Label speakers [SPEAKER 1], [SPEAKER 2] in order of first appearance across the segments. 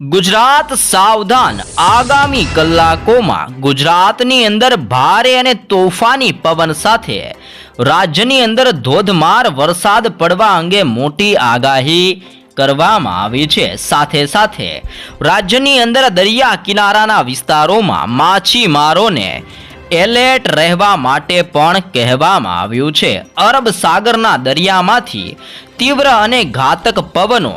[SPEAKER 1] ગુજરાત સાવધાન. આગામી કલાકોમાં ગુજરાતની અંદર ભારે અને તોફાની પવન સાથે રાજ્યની અંદર ધોધમાર વરસાદ પડવા અંગે મોટી આગાહી કરવામાં આવી છે. સાથે સાથે રાજ્યની અંદર દરિયા કિનારાના વિસ્તારોમાં માછીમારોને એલર્ટ રહેવા માટે પણ કહેવામાં આવ્યું છે. અરબ સાગરના દરિયામાંથી તીવ્ર અને ઘાતક પવનો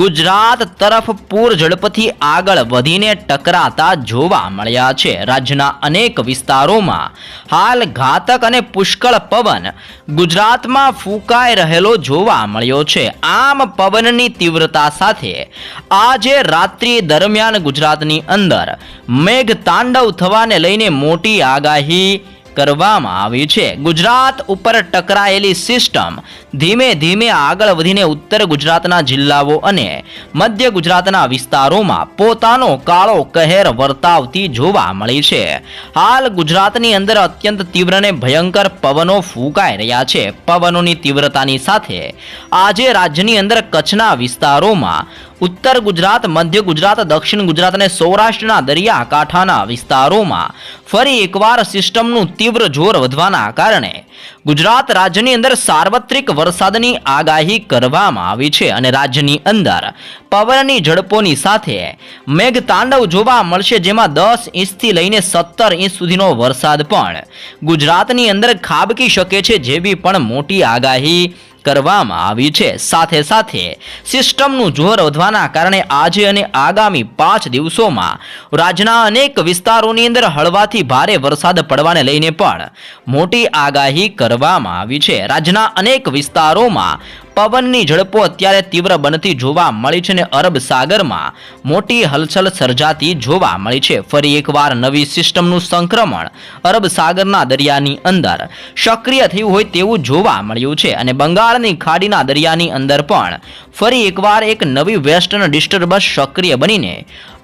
[SPEAKER 1] ગુજરાત તરફ પૂર ઝડપથી આગળ વધીને ટકરાતા જોવા મળ્યા છે. રાજ્યના અનેક વિસ્તારોમાં હાલ ઘાતક અને પુષ્કળ પવન ગુજરાતમાં ફૂંકાઈ રહેલો જોવા મળ્યો છે. આમ પવનની તીવ્રતા સાથે આજે રાત્રિ દરમિયાન ગુજરાતની અંદર મેઘ તાંડવ થવાને લઈને મોટી આગાહી કરવામાં આવી છે. ગુજરાત ઉપર ટકરાયેલી સિસ્ટમ ધીમે ધીમે આગળ વધીને ઉત્તર ગુજરાતના જિલ્લાઓ અને મધ્ય ગુજરાતના વિસ્તારોમાં પોતાનો કાળો કહેર વર્તાવતી જોવા મળી છે. હાલ ગુજરાતની અંદર અત્યંત તીવ્ર અને ભયંકર પવનો ફૂંકાઈ રહ્યા છે. પવનોની તીવ્રતાની સાથે આજે રાજ્યની અંદર કચ્છના વિસ્તારોમાં ઉત્તર ગુજરાત, મધ્ય ગુજરાત, દક્ષિણ ગુજરાત અને સૌરાષ્ટ્રના દરિયા કાંઠાના વિસ્તારોમાં ફરી એકવાર સિસ્ટમનું તીવ્ર જોર વધવાના કારણે ગુજરાત રાજ્યની અંદર સાર્વત્રિક વરસાદની આગાહી કરવામાં આવી છે અને રાજ્યની અંદર પવનની ઝડપોની સાથે મેઘતાંડવ જોવા મળશે, જેમાં દસ ઇંચથી લઈને સત્તર ઇંચ સુધીનો વરસાદ પણ ગુજરાતની અંદર ખાબકી શકે છે જેવી પણ મોટી આગાહી કરવામાં આવી છે. સાથે સાથે સિસ્ટમનું જોર વધવાના કારણે આજે અને આગામી પાંચ દિવસોમાં રાજ્યના અનેક વિસ્તારોની અંદર હળવાથી ભારે વરસાદ પડવાને લઈને પણ મોટી આગાહી કરવામાં આવી છે. રાજ્યના અનેક વિસ્તારોમાં પવનની ઝડપો અત્યારે તીવ્ર બનતી જોવા મળી છે અને અરબ સાગરમાં મોટી હલચલ સર્જાતી જોવા મળી છે. ફરી એકવાર નવી સિસ્ટમનું સંક્રમણ અરબ સાગરના દરિયાની અંદર સક્રિય થયું હોય તેવું જોવા મળ્યું છે અને બંગાળની ખાડીના દરિયાની અંદર પણ ફરી એકવાર એક નવી વેસ્ટર્ન ડિસ્ટર્બન્સ સક્રિય બનીને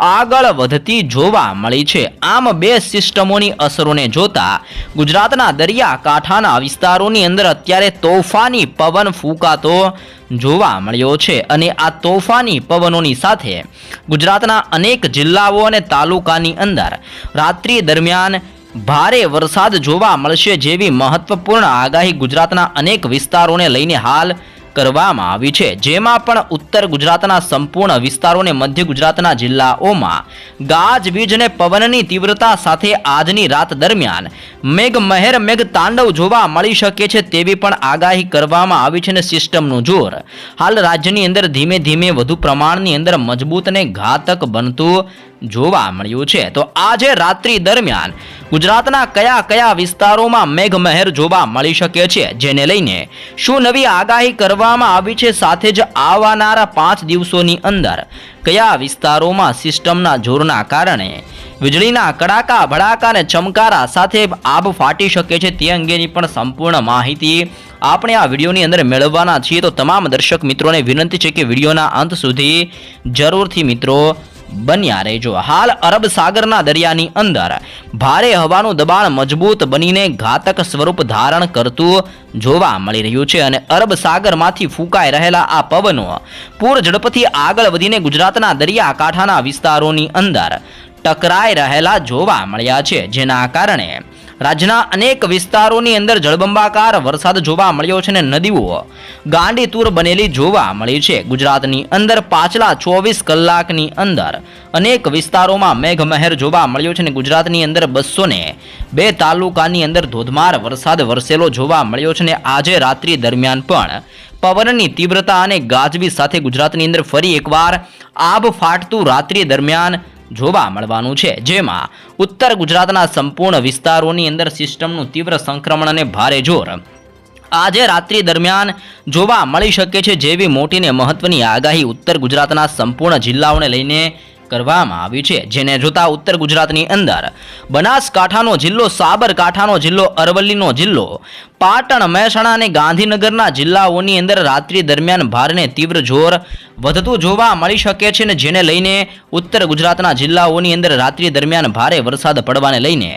[SPEAKER 1] આગળ વધતી જોવા મળી છે. આમ બે સિસ્ટમોની અસરોને જોતા ગુજરાતના દરિયા કાંઠાના વિસ્તારોની અંદર અત્યારે તોફાની પવન ફૂંકાતો જોવા મળ્યો છે અને આ તોફાની પવનોની સાથે ગુજરાતના અનેક જિલ્લાઓ અને તાલુકાની અંદર રાત્રિ દરમિયાન ભારે વરસાદ જોવા મળશે જેવી મહત્વપૂર્ણ આગાહી ગુજરાતના અનેક વિસ્તારોને લઈને હાલ કરવામાં આવી છે. જેમાં પણ ઉત્તર ગુજરાતના સંપૂર્ણ વિસ્તારોને મધ્ય ગુજરાતના જિલ્લાઓમાં ગાજવીજ અને પવનની તીવ્રતા સાથે આજની રાત દરમિયાન મેઘ મહેર મેઘ તાંડવ જોવા મળી શકે છે તેવી પણ આગાહી કરવામાં આવી છે અને સિસ્ટમનું જોર હાલ રાજ્યની અંદર ધીમે ધીમે વધુ પ્રમાણની અંદર મજબૂત અને ઘાતક બનતું જોવા મળ્યું છે. તો આજે રાત્રિ દરમિયાન ગુજરાતના કયા કયા વિસ્તારોમાં મેઘમહેર જોવા મળી શકે છે? જેને લઈને શું નવી આગાહી કરવામાં આવી છે? સાથે જ આવનારા પાંચ દિવસોની અંદર કયા વિસ્તારોમાં સિસ્ટમના જોરના કારણે વીજળીના કડાકા, ભડાકા અને ચમકારા સાથે આબ ફાટી શકે છે તે અંગેની પણ સંપૂર્ણ માહિતી આપણે આ વિડીયોની અંદર મેળવવાના છીએ. તો તમામ દર્શક મિત્રોને વિનંતી છે કે વિડીયોના અંત સુધી જરૂરથી મિત્રો બન્યા રહેજો. હાલ અરબ સાગરના દરિયાની અંદર ભારે હવાનું દબાણ મજબૂત બનીને ઘાતક સ્વરૂપ ધારણ કરતું જોવા મળી રહ્યું છે અને અરબ સાગરમાંથી ફૂંકાઈ રહેલા આ પવનો પૂર ઝડપથી આગળ વધીને ગુજરાતના દરિયાકાંઠાના વિસ્તારોની અંદર ટકરાઈ રહેલા જોવા મળ્યા છે. જેના કારણે રાજ્યના અનેક વિસ્તારોની અંદર જળબંબાકાર વરસાદ જોવા મળ્યો છે અને નદીઓ ગાંડીતુર બનેલી જોવા મળી છે. ગુજરાતની અંદર પાછલા ચોવીસ કલાકની અંદર અનેક વિસ્તારોમાં મેઘમહેર જોવા મળ્યો છે અને ગુજરાતની અંદર બસો બે તાલુકાની અંદર ધોધમાર વરસાદ વરસેલો જોવા મળ્યો છે અને આજે રાત્રિ દરમિયાન પણ પવનની તીવ્રતા અને ગાજવી સાથે ગુજરાતની અંદર ફરી એકવાર આબ ફાટતું રાત્રિ દરમિયાન જોવા મળવાનું છે. જેમાં ઉત્તર ગુજરાતના સંપૂર્ણ વિસ્તારોની અંદર સિસ્ટમનું તીવ્ર સંક્રમણ અને ભારે જોર આજે રાત્રિ દરમિયાન જોવા મળી શકે છે જેવી મોટી ને મહત્વની આગાહી ઉત્તર ગુજરાતના સંપૂર્ણ જિલ્લાઓને લઈને કરવામાં આવી છે, જેને જોતા ઉત્તર ગુજરાતની અંદર બનાસકાંઠાનો જિલ્લો, સાબરકાંઠાનો જિલ્લો, અરવલ્લીનો જિલ્લો, પાટણ, મહેસાણા અને ગાંધીનગરના જિલ્લાઓની અંદર રાત્રિ દરમિયાન ભારને તીવ્ર જોર વધતું જોવા મળી શકે છે ને જેને લઈને ઉત્તર ગુજરાતના જિલ્લાઓની અંદર રાત્રિ દરમિયાન ભારે વરસાદ પડવાને લઈને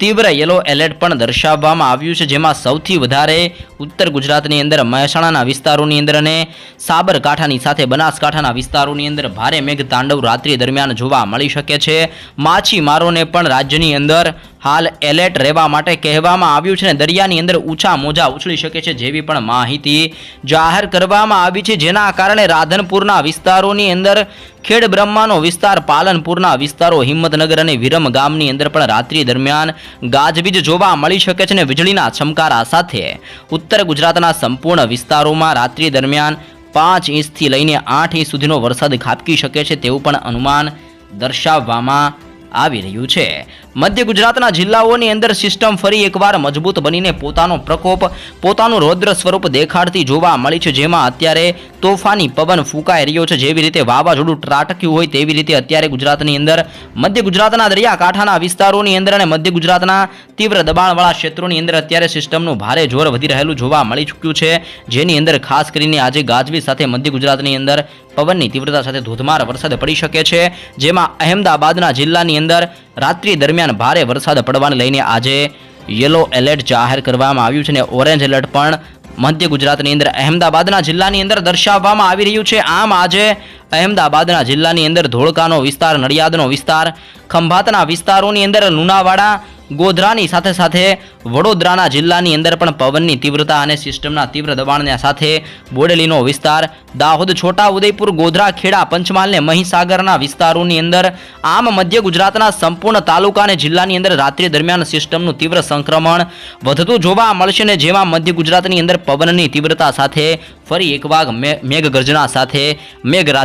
[SPEAKER 1] તીવ્ર યલો એલર્ટ પણ દર્શાવવામાં આવ્યું છે, જેમાં સૌથી વધારે ઉત્તર ગુજરાતની અંદર મહેસાણાના વિસ્તારોની અંદર અને સાબરકાંઠાની સાથે બનાસકાંઠાના વિસ્તારોની અંદર ભારે મેઘ તાંડવ રાત્રિ દરમિયાન જોવા મળી શકે છે. માછીમારોને પણ રાજ્યની અંદર હાલ એલર્ટ રહેવા માટે કહેવામાં આવ્યું છે અને દરિયાની અંદર ઊંચા મોજા ઉછળી શકે છે જેવી પણ માહિતી જાહેર કરવામાં આવી છે, જેના કારણે રાધનપુરના વિસ્તારોની અંદર ખેડ બ્રહ્માનો વિસ્તાર, પાલનપુરના વિસ્તારો, હિંમતનગર અને વિરમ ગામની અંદર પણ રાત્રિ દરમિયાન ગાજવીજ જોવા મળી શકે છે અને વીજળીના છમકારા સાથે. ઉત્તર ગુજરાતના સંપૂર્ણ વિસ્તારોમાં રાત્રિ દરમિયાન પાંચ ઇંચથી લઈને આઠ ઇંચ સુધીનો વરસાદ ખાબકી શકે છે તેવું પણ અનુમાન દર્શાવવામાં આવી રહ્યું છે. મધ્ય ગુજરાતના જિલ્લાઓની અંદર સિસ્ટમ ફરી એકવાર મજબૂત બનીને પોતાનો પ્રકોપ, પોતાનું રૌદ્ર સ્વરૂપ દેખાડતી જોવા મળી છે. જેમાં અત્યારે તોફાની પવન ફૂંકાઈ રહ્યો છે. જેવી રીતે વાવાઝોડું ત્રાટક્યું હોય તેવી રીતે અત્યારે ગુજરાતની અંદર મધ્ય ગુજરાતના દરિયાકાંઠાના વિસ્તારોની અંદર અને મધ્ય ગુજરાતના તીવ્ર દબાણવાળા ક્ષેત્રોની અંદર અત્યારે સિસ્ટમનું ભારે જોર વધી રહેલું જોવા મળી ચૂક્યું છે. જેની અંદર ખાસ કરીને આજે ગાજવી સાથે મધ્ય ગુજરાતની અંદર પવનની તીવ્રતા સાથે ધોધમાર વરસાદ પડી શકે છે. જેમાં અહેમદાબાદના જિલ્લાની અંદર રાત્રિ દરમિયાન ભારે વરસાદ પડવાને લઈને આજે યલો એલર્ટ જાહેર કરવામાં આવ્યું છે અને ઓરેન્જ એલર્ટ પણ મધ્ય ગુજરાતની અંદર, અહેમદાબાદના જિલ્લાની અંદર દર્શાવવામાં આવી રહ્યું છે. આમ આજે અહેમદાબાદના જિલ્લાની અંદર ધોળકાનો વિસ્તાર, નડિયાદનો વિસ્તાર, ખંભાતના વિસ્તારોની અંદર લુણાવાડા, ગોધરાની સાથે સાથે વડોદરાના જિલ્લાની અંદર પણ પવનની તીવ્રતા અને સિસ્ટમના તીવ્ર દબાણના સાથે બોડેલીનો વિસ્તાર, દાહોદ, છોટા ઉદયપુર, ગોધરા, ખેડા, પંચમહાલ ને મહીસાગરના વિસ્તારોની અંદર આમ મધ્ય ગુજરાતના સંપૂર્ણ તાલુકા અને જિલ્લાની અંદર રાત્રિ દરમિયાન સિસ્ટમનું તીવ્ર સંક્રમણ વધતું જોવા મળશે ને જેમાં મધ્ય ગુજરાતની અંદર પવનની તીવ્રતા સાથે ફરી એકવાર મે- મેઘગર્જના સાથે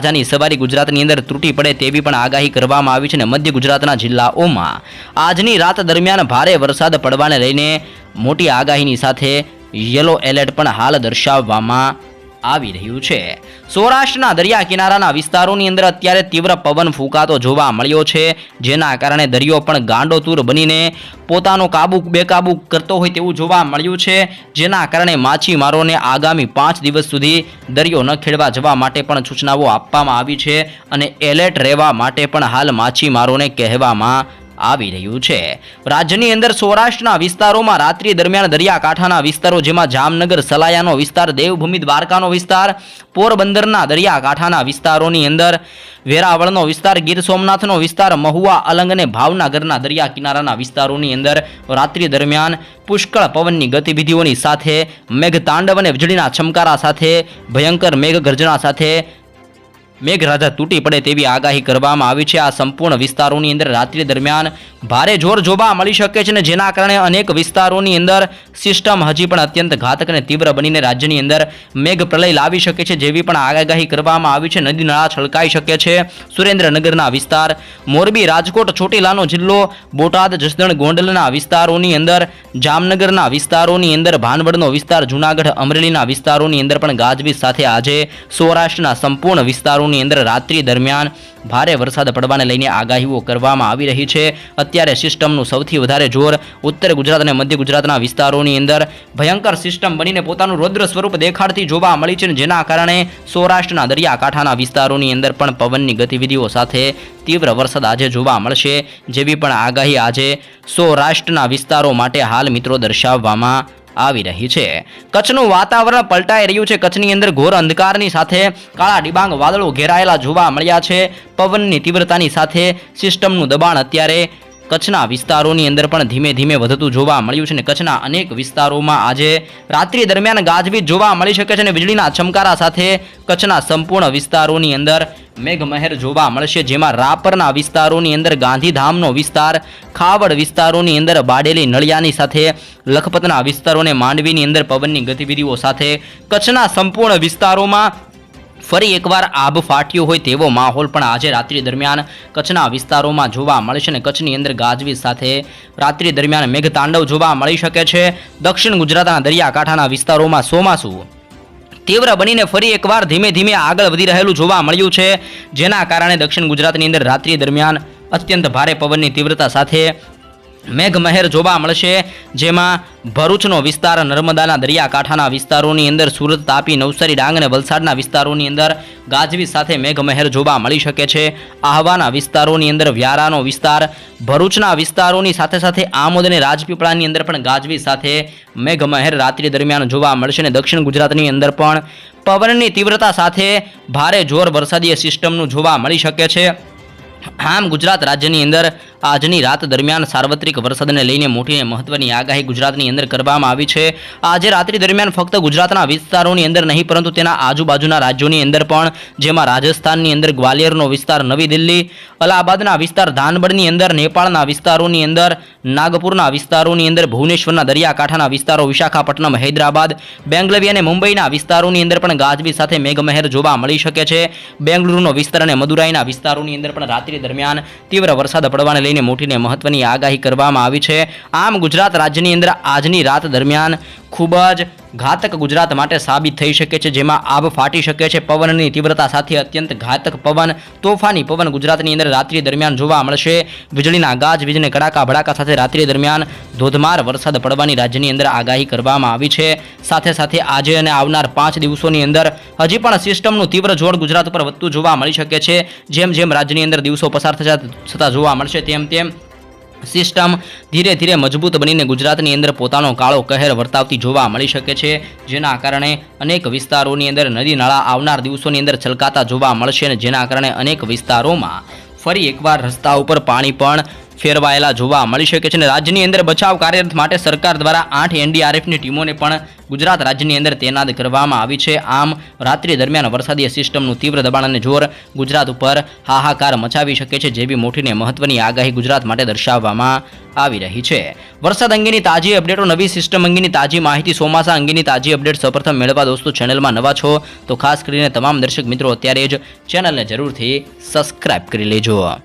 [SPEAKER 1] મેઘરાજાની સવારી ગુજરાતની અંદર તૂટી પડે તેવી પણ આગાહી કરવામાં આવી છે અને મધ્ય ગુજરાતના જિલ્લાઓમાં. આજની રાત દરમિયાન ભારે વરસાદ પડવાને લઈને મોટી આગાહીની સાથે યલો એલર્ટ પણ હાલ દર્શાવવામાં આવી રહ્યું છે. સૌરાષ્ટ્રના દરિયા કિનારાના વિસ્તારોની અંદર અત્યારે તીવ્ર પવન ફૂંકાતો જોવા મળ્યો છે. જેના કારણે દરિયો પણ ગાંડોતૂર બનીને પોતાનો કાબુ બેકાબુ કરતો હોય તેવું જોવા મળ્યું છે. જેના કારણે માછીમારોને આગામી પાંચ દિવસ સુધી દરિયો ન ખેડવા જવા માટે પણ સૂચનાઓ આપવામાં આવી છે અને એલર્ટ રહેવા માટે પણ હાલ માછીમારોને કહેવામાં આવી રહ્યું છે. રાજ્યની અંદર સૌરાષ્ટ્રના વિસ્તારોમાં રાત્રિ દરમિયાન દરિયાકાંઠાના વિસ્તારો, જેમાં જામનગર, સલાયાનો વિસ્તાર, દેવભૂમિ, દ્વારકાનો વિસ્તાર, પોરબંદરના દરિયાકાંઠાના વિસ્તારોની અંદર, વેરાવળનો વિસ્તાર, ગીર સોમનાથનો વિસ્તાર, મહુવા, અલંગ અને ભાવનગરના દરિયા કિનારાના વિસ્તારોની અંદર રાત્રિ દરમિયાન પુષ્કળ પવનની ગતિવિધિઓની સાથે મેઘતાંડવ અને વીજળીના છમકારા સાથે ભયંકર મેઘગર્જના સાથે મેઘરાજા તૂટી પડે તેવી આગાહી કરવામાં આવી છે. આ સંપૂર્ણ વિસ્તારોની અંદર રાત્રિ દરમિયાન ભારે જોર જોવા મળી શકે છે અને જેના કારણે અનેક વિસ્તારોની અંદર સિસ્ટમ હજી પણ અત્યંત ઘાતક અને તીવ્ર બનીને રાજ્યની અંદર મેઘ પ્રલય લાવી શકે છે જેવી પણ આગાહી કરવામાં આવી છે. નદી નાળા છલકાઈ શકે છે. સુરેન્દ્રનગરના વિસ્તાર, મોરબી, રાજકોટ, ચોટીલાનો જિલ્લો, બોટાદ, જસદણ, ગોંડલના વિસ્તારોની અંદર, જામનગરના વિસ્તારોની અંદર, ભાનવડનો વિસ્તાર, જૂનાગઢ, અમરેલીના વિસ્તારોની અંદર પણ ગાજવીજ સાથે આજે સૌરાષ્ટ્રના સંપૂર્ણ વિસ્તારોની અંદર રાત્રિ દરમિયાન ભારે વરસાદ પડવાને લઈને આગાહીઓ કરવામાં આવી રહી છે. અત્યારે સિસ્ટમનું સૌથી વધારે જોર ઉત્તર ગુજરાત અને મધ્ય ગુજરાતના વિસ્તારોની અંદર ભયંકર સિસ્ટમ બનીને પોતાનું રૌદ્ર સ્વરૂપ દેખાડતી જોવા મળી છે જેના કારણે સૌરાષ્ટ્રના દરિયાકાંઠાના વિસ્તારોની અંદર પણ પવનની ગતિવિધિઓ સાથે તીવ્ર વરસાદ આજે જોવા મળશે. જેવી પણ આગાહી આજે સૌરાષ્ટ્રના વિસ્તારો માટે હાલ મિત્રો દર્શાવવામાં આવી રહી છે. કચ્છનું વાતાવરણ પલટાઈ રહ્યું છે. કચ્છની અંદર ઘોર અંધકારની સાથે કાળા ડિબાંગ વાદળો ઘેરાયેલા જોવા મળ્યા છે. પવનની તીવ્રતાની સાથે સિસ્ટમનું દબાણ અત્યારે કચ્છના વિસ્તારોની અંદર પણ ધીમે ધીમે વધતું જોવા મળ્યું છે અને કચ્છના અનેક વિસ્તારોમાં આજે રાત્રિ દરમિયાન ગાજવીજ જોવા મળી શકે છે અને વીજળીના ચમકારા સાથે કચ્છના સંપૂર્ણ વિસ્તારોની અંદર મેઘમહેર જોવા મળશે, જેમાં રાપરના વિસ્તારોની અંદર ગાંધીધામનો વિસ્તાર, ખાવડ વિસ્તારોની અંદર બાડેલી નળિયાની સાથે, લખપતના વિસ્તારોને માંડવીની અંદર પવનની ગતિવિધિઓ સાથે કચ્છના સંપૂર્ણ વિસ્તારોમાં ફરી એકવાર આભ ફાટ્યો હોય તેવો માહોલ પણ આજે રાત્રિ દરમિયાન કચ્છના વિસ્તારોમાં જોવા મળશે અને કચ્છની અંદર ગાજવીજ સાથે રાત્રિ દરમિયાન મેઘતાંડવ જોવા મળી શકે છે. દક્ષિણ ગુજરાતના દરિયાકાંઠાના વિસ્તારોમાં ચોમાસું તીવ્ર બનીને ફરી એકવાર ધીમે ધીમે આગળ વધી રહેલું જોવા મળ્યું છે. જેના કારણે દક્ષિણ ગુજરાતની અંદર રાત્રિ દરમિયાન અત્યંત ભારે પવનની તીવ્રતા સાથે મેઘમહેર જોવા મળશે, જેમાં ભરૂચનો વિસ્તાર નર્મદાના દરિયાકાંઠાના વિસ્તારોની અંદર સુરત તાપી નવસારી, ડાંગ અને વલસાડના વિસ્તારોની અંદર ગાજવીજ સાથે મેઘમહેર જોવા મળી શકે છે. આહવાના વિસ્તારોની અંદર વ્યારાનો વિસ્તાર, ભરૂચના વિસ્તારોની સાથે સાથે આમોદ અને રાજપીપળાની અંદર પણ ગાજવીજ સાથે મેઘમહેર રાત્રિ દરમિયાન જોવા મળશે અને દક્ષિણ ગુજરાતની અંદર પણ પવનની તીવ્રતા સાથે ભારે જોર વરસાદીય સિસ્ટમનું જોવા મળી શકે છે. આમ ગુજરાત રાજ્યની અંદર આજની રાત દરમિયાન સાર્વત્રિક વરસાદને લઈને મોટી અને મહત્વની આગાહી ગુજરાતની અંદર કરવામાં આવી છે. આજે રાત્રિ દરમિયાન ફક્ત ગુજરાતના વિસ્તારોની અંદર નહીં, પરંતુ તેના આજુબાજુના રાજ્યોની અંદર પણ, જેમાં રાજસ્થાનની અંદર ગ્વાલિયરનો વિસ્તાર, નવી દિલ્હી, અલ્હાબાદના વિસ્તાર ધાનબડની અંદર, નેપાળના વિસ્તારોની અંદર, નાગપુરના વિસ્તારોની અંદર, ભુવનેશ્વરના દરિયાકાંઠાના વિસ્તારો, વિશાખાપટ્ટનમ, હૈદરાબાદ, બેંગલવી અને મુંબઈના વિસ્તારોની અંદર પણ ગાજવી સાથે મેઘમહેર જોવા મળી શકે છે. બેંગલુરુનો વિસ્તાર અને મદુરાઈના વિસ્તારોની અંદર પણ રાત્રિ દરમિયાન તીવ્ર વરસાદ પડવાને લઈને મોટીને મહત્વની આગાહી કરવામાં આવી છે. આમ ગુજરાત રાજ્યની અંદર આજની રાત દરમિયાન ખૂબ જ ઘાતક ગુજરાત માટે સાબિત થઈ શકે છે, જેમાં આબ ફાટી શકે છે. પવનની તીવ્રતા સાથે અત્યંત ઘાતક પવન, તોફાની પવન ગુજરાતની અંદર રાત્રિ દરમિયાન જોવા મળશે. વીજળીના ગાજ, વીજને કડાકા ભડાકા સાથે રાત્રિ દરમિયાન ધોધમાર વરસાદ પડવાની રાજ્યની અંદર આગાહી કરવામાં આવી છે. સાથે સાથે આજે અને આવનાર પાંચ દિવસોની અંદર હજી પણ સિસ્ટમનું તીવ્ર જોર ગુજરાત ઉપર વધતું જોવા મળી શકે છે. જેમ જેમ રાજ્યની અંદર દિવસો પસાર થતા જોવા મળશે, તેમ તેમ સિસ્ટમ ધીરે ધીરે મજબૂત બનીને ગુજરાતની અંદર પોતાનો કાળો કહેર વર્તાવતી જોવા મળી શકે છે, જેના કારણે અનેક વિસ્તારોની અંદર નદી નાળા આવનાર દિવસોની અંદર છલકાતા જોવા મળશે અને જેના કારણે અનેક વિસ્તારોમાં ફરી એકવાર રસ્તા ઉપર પાણી પણ ફેરવાયેલા જોવા મળી શકે છે અને રાજ્યની અંદર બચાવ કાર્યરત માટે સરકાર દ્વારા આઠ એનડીઆરએફની ટીમોને પણ ગુજરાત રાજ્યની અંદર તૈનાત કરવામાં આવી છે. આમ, રાત્રિ દરમિયાન વરસાદી સિસ્ટમનું તીવ્ર દબાણ અને જોર ગુજરાત ઉપર હાહાકાર મચાવી શકે છે જેવી મોટીને મહત્વની આગાહી ગુજરાત માટે દર્શાવવામાં આવી રહી છે. વરસાદ અંગેની તાજી અપડેટો, નવી સિસ્ટમ અંગેની તાજી માહિતી, ચોમાસા અંગેની તાજી અપડેટ સૌપ્રથમ મેળવવા દોસ્તો, ચેનલમાં નવા છો તો ખાસ કરીને તમામ દર્શક મિત્રો અત્યારે જ ચેનલને જરૂરથી સબસ્ક્રાઇબ કરી લેજો.